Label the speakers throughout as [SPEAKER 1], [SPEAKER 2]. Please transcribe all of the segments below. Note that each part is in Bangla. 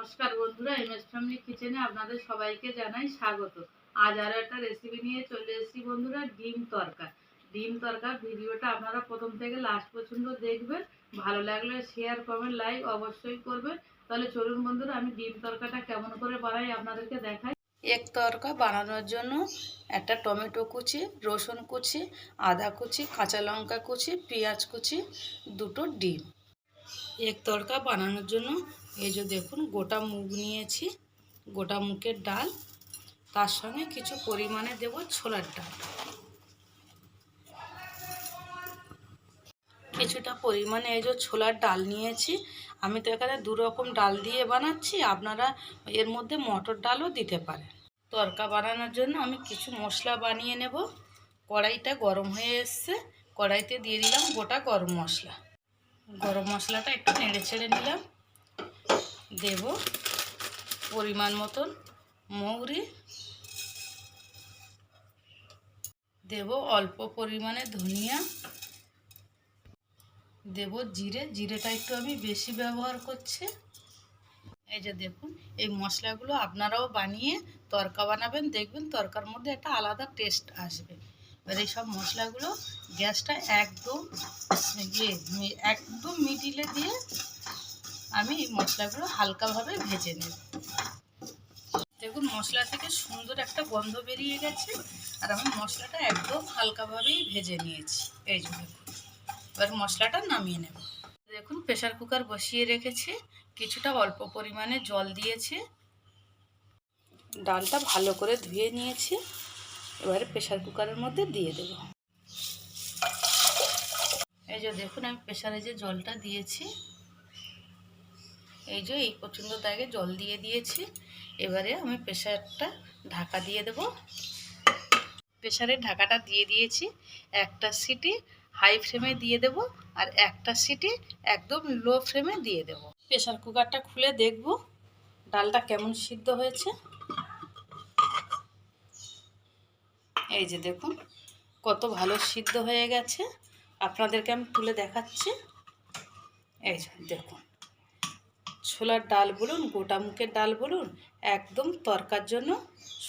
[SPEAKER 1] নমস্কার বন্ধুরা এম এস ফ্যামিলি কিচেনে আপনাদের সবাইকে জানাই স্বাগত। আজ আরও একটা রেসিপি নিয়ে চলে এসেছি বন্ধুরা, ডিম তরকা। ডিম তরকার ভিডিওটা আপনারা প্রথম থেকে লাস্ট পর্যন্ত দেখবেন। ভালো লাগলে শেয়ার কমেন্ট লাইক অবশ্যই করবেন। তাহলে চলুন বন্ধুরা, আমি ডিম তরকাটা কেমন করে বানাই আপনাদেরকে দেখাই। এক তরকা বানানোর জন্য একটা টমেটো কুচি, রসুন কুচি, আদা কুচি, কাঁচা লঙ্কা কুচি, পেঁয়াজ কুচি, দুটো ডিম। এক তরকা বানানোর জন্য এই যে দেখুন, গোটা মুগ নিয়েছি, গোটা মুগের ডাল, তার সঙ্গে কিছু পরিমাণে দেব ছোলার ডাল। কিছুটা পরিমাণে এই যে ছোলার ডাল নিয়েছি, আমি তো এখানে দু রকম ডাল দিয়ে বানাচ্ছি, আপনারা এর মধ্যে মটর ডালও দিতে পারেন। তরকা বানানোর জন্য আমি কিছু মশলা বানিয়ে নেব, কড়াইটা গরম হয়ে এসছে, কড়াইতে দিয়ে দিলাম গোটা গরম মশলা। গরম মশলাটা একটু নেড়ে ছেড়ে নিলাম। দেব পরিমাণ মতন মৌরি। দেব অল্প পরিমাণে ধনিয়া। দেব জিরে, জিরেটা একটু আমি বেশি ব্যবহার করছি। এই যে দেখুন, এই মশলাগুলো আপনারাও বানিয়ে তরকা বানাবেন, দেখবেন তরকার মধ্যে একটা আলাদা টেস্ট আসবে। এবার এই সব মশলাগুলো গ্যাসটা একদম ইয়ে একদম মিডিলে দিয়ে আমি এই মশলাগুলো হালকাভাবে ভেজে নেব। দেখুন, মশলা থেকে সুন্দর একটা গন্ধ বেরিয়ে গেছে, আর আমি মশলাটা একদম হালকাভাবেই ভেজে নিয়েছি। এই জন্য এবার মশলাটা নামিয়ে নেব। দেখুন প্রেশার কুকার বসিয়ে রেখেছি, কিছুটা অল্প পরিমাণে জল দিয়েছি। ডালটা ভালো করে ধুয়ে নিয়েছি, এবারে প্রেশার কুকারের মধ্যে দিয়ে দেব। এই যে দেখুন, আমি প্রেশারে যে জলটা দিয়েছি এই যে এই পর্যন্ত দাগে জল দিয়ে দিয়েছি। এবারে আমি প্রেশারটা ঢাকা দিয়ে দেব। প্রেশারের ঢাকাটা দিয়ে দিয়েছি। একটা সিটি হাই ফ্লেমে দিয়ে দেব আর একটা সিটি একদম লো ফ্লেমে দিয়ে দেব। প্রেশার কুকারটা খুলে দেখব ডালটা কেমন সিদ্ধ হয়েছে। এই যে দেখুন, কত ভালো সিদ্ধ হয়ে গেছে। আপনাদেরকে আমি তুলে দেখাচ্ছি। এই যে দেখুন। ছোলার ডাল বলুন, গোটা মুখের ডাল বলুন, একদম তরকার জন্য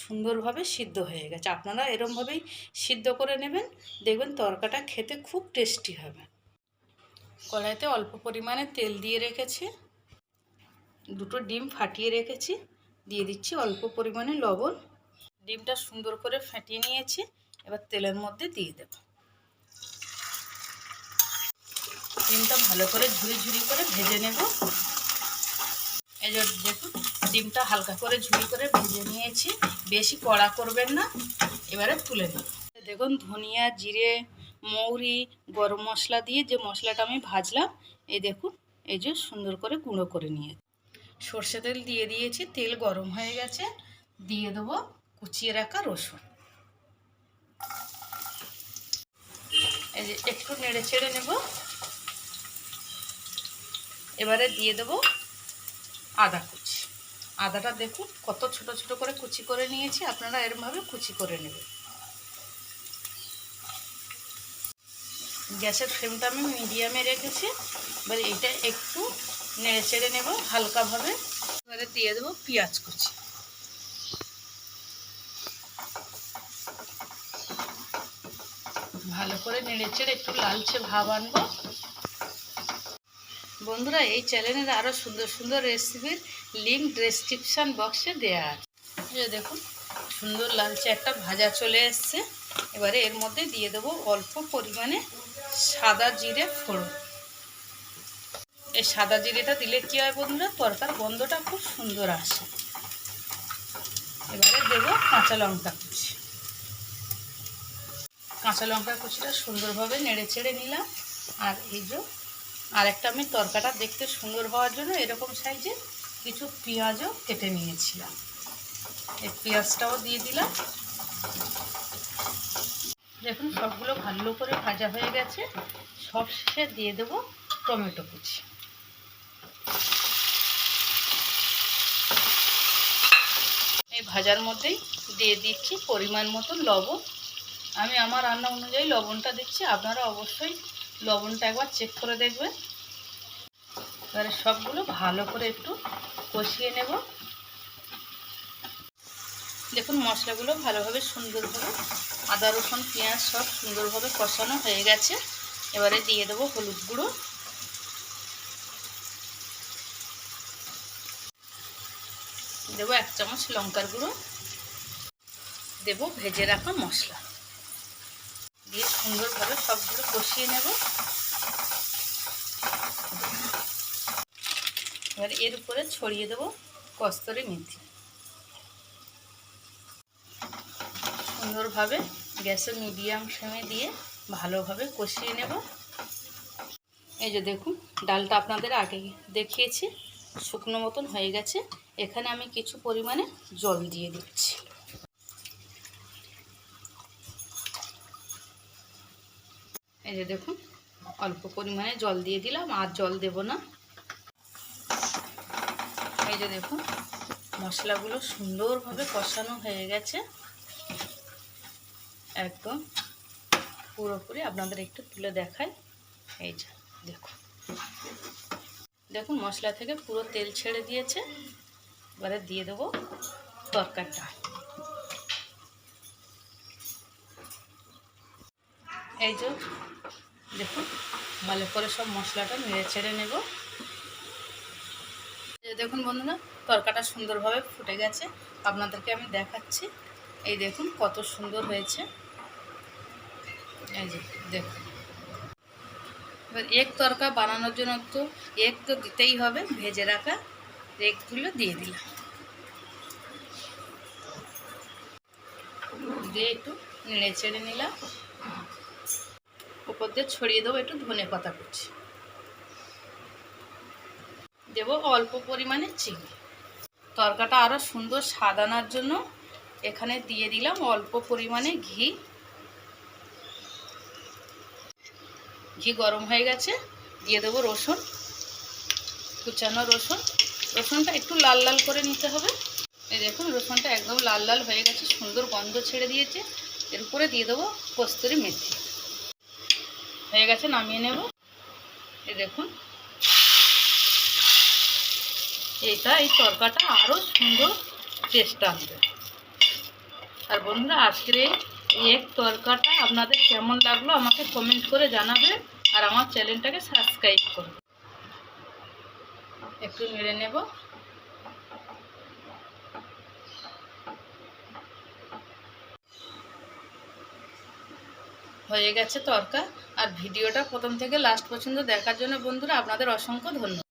[SPEAKER 1] সুন্দরভাবে সিদ্ধ হয়ে গেছে। আপনারা এরমভাবেই সিদ্ধ করে নেবেন, দেখবেন তরকাটা খেতে খুব টেস্টি হবে। কড়াইতে অল্প পরিমাণে তেল দিয়ে রেখেছি, দুটো ডিম ফাটিয়ে রেখেছি, দিয়ে দিচ্ছি অল্প পরিমাণে লবণ। ডিমটা সুন্দর করে ফাটিয়ে নিয়েছি, এবার তেলের মধ্যে দিয়ে দেব। ডিমটা ভালো করে ঝুরি ঝুরি করে ভেজে নেব। এই যে দেখুন, ডিমটা হালকা করে ঝুরি করে ভেজে নিয়েছি। বেশি কড়া করবেন না, এবারে তুলে নেব দেখুন, ধনিয়া, জিরে, মৌরি, গরম মশলা দিয়ে যে মশলাটা আমি ভাজলাম, এই দেখুন, এই যে সুন্দর করে গুঁড়ো করে নিয়ে সর্ষে তেল দিয়ে দিয়েছি, তেল গরম হয়ে গেছে, দিয়ে দেবো কুচিয়ে রাখা রসুন। এই যে একটু নেড়ে ছেড়ে নেব। এবারে দিয়ে দেবো আদা কুচি। আদাটা দেখুন, কত ছোট ছোট করে কুচি করে নিয়েছি, আপনারা এরমভাবে কুচি করে নেবেন। গ্যাসের ফ্লেমটা আমি মিডিয়ামে রেখেছি, এবার এটা একটু নেড়ে চেড়ে নেব হালকাভাবে। এবারে দিয়ে দেবো পেঁয়াজ কুচি। ভালো করে নেড়ে চেড়ে একটু লালচে ভাব আনব। বন্ধুরা, এই চ্যানেলের আরও সুন্দর সুন্দর রেসিপির লিঙ্ক ডেসক্রিপশান বক্সে দেওয়া আছে। দেখুন, সুন্দর লালচে একটা ভাজা চলে এসছে। এবারে এর মধ্যে দিয়ে দেবো অল্প পরিমাণে সাদা জিরে ফোড়ন। এই সাদা জিরেটা দিলে কী হয় বন্ধুরা, তরকার গন্ধটা খুব সুন্দর আসে। এবারে দেব কাঁচা লঙ্কা কুচি। কাঁচা লঙ্কা কুচিটা সুন্দরভাবে নেড়ে চেড়ে নিলাম। আর এই যে আর একটা আমি তরকাটা দেখতে সুন্দর হওয়ার জন্য এরকম সাইজে কিছু পেঁয়াজও কেটে নিয়েছিলাম। এই পেঁয়াজটাও দিয়ে দিলাম। দেখুন, সবগুলো ভালো করে ভাজা হয়ে গেছে। সব শেষে দিয়ে দেবো টমেটো কুচি। এই ভাজার মধ্যেই দিয়ে দিচ্ছি পরিমাণ মতো লবণ। আমি আমার রান্না অনুযায়ী লবণটা দিচ্ছি। আপনারা অবশ্যই লবণটা একবার চেক করে দেখবেন এবারে সবগুলো ভালো করে একটু কষিয়ে নেব। দেখুন, মশলাগুলো ভালোভাবে সুন্দরভাবে, আদা, রসুন, পেঁয়াজ সব সুন্দরভাবে কষানো হয়ে গেছে। এবারে দিয়ে দেবো হলুদ গুঁড়ো। দেবো এক চামচ লঙ্কার গুঁড়ো। দেবো ভেজে রাখা মশলা। দিয়ে সুন্দরভাবে সবগুলো কষিয়ে নেব। এবার এর উপরে ছড়িয়ে দেবো কস্তরি মেথি। সুন্দরভাবে গ্যাসের মিডিয়াম ফ্লেমে দিয়ে ভালোভাবে কষিয়ে নেব। এই যে দেখুন, ডালটা আপনাদের আগে দেখিয়েছি, শুকনো মতন হয়ে গেছে। এখানে আমি কিছু পরিমাণে জল দিয়ে দিচ্ছি। এই যে দেখুন, অল্প পরিমাণে জল দিয়ে দিলাম, আর জল দেব না। এই যে দেখুন, মশলাগুলো সুন্দরভাবে কষানো হয়ে গেছে। একদম পুরোপুরি আপনাদের একটু তুলে দেখায় এই যে, দেখুন। দেখুন, মশলা থেকে পুরো তেল ছেড়ে দিয়েছে। এবারে দিয়ে দেবো তরকারিটা। এই যে দেখুন ভালো করে সব মশলাটা নেড়ে ছেড়ে নেব। দেখুন বন্ধুরা, তরকাটা সুন্দরভাবে ফুটে গেছে। আপনাদেরকে আমি দেখাচ্ছি। এই দেখুন কত সুন্দর হয়েছে। এই যে, দেখুন। এবার এক তরকা বানানোর জন্য তো এক তো দিতেই হবে, ভেজে রাখা এগগুলো দিয়ে দিলাম। দিয়ে একটু নেড়ে চেড়ে নিলাম। উপর দিয়ে ছড়িয়ে দেবো, একটু ধনে পাতা কুচি। দেবো অল্প পরিমাণে চিনি। তরকাটা আরও সুন্দর স্বাদ জন্য এখানে দিয়ে দিলাম অল্প পরিমাণে ঘি। ঘি গরম হয়ে গেছে, দিয়ে দেবো রসুন, কুচানো রসুন। রসুনটা একটু লাল লাল করে নিতে হবে। এই দেখুন, রসুনটা একদম লাল লাল হয়ে গেছে, সুন্দর গন্ধ ছেড়ে দিয়েছে। এর উপরে দিয়ে দেবো কস্তুরি মেথি। হয়ে গেছে, নামিয়ে নেব। এই দেখুন। এইটা, এই তরকাটা আরও সুন্দর টেস্ট আনবে আর বন্ধুরা, আজকের এই এক তরকাটা আপনাদের কেমন লাগল আমাকে কমেন্ট করে জানাবে আর আমার চ্যানেলটাকে সাবস্ক্রাইব করবে একটু নেড়ে নেব। হয়ে গেছে তরকা। আর ভিডিওটা প্রথম থেকে লাস্ট পর্যন্ত দেখার জন্য বন্ধুরা আপনাদের অসংখ্য ধন্যবাদ।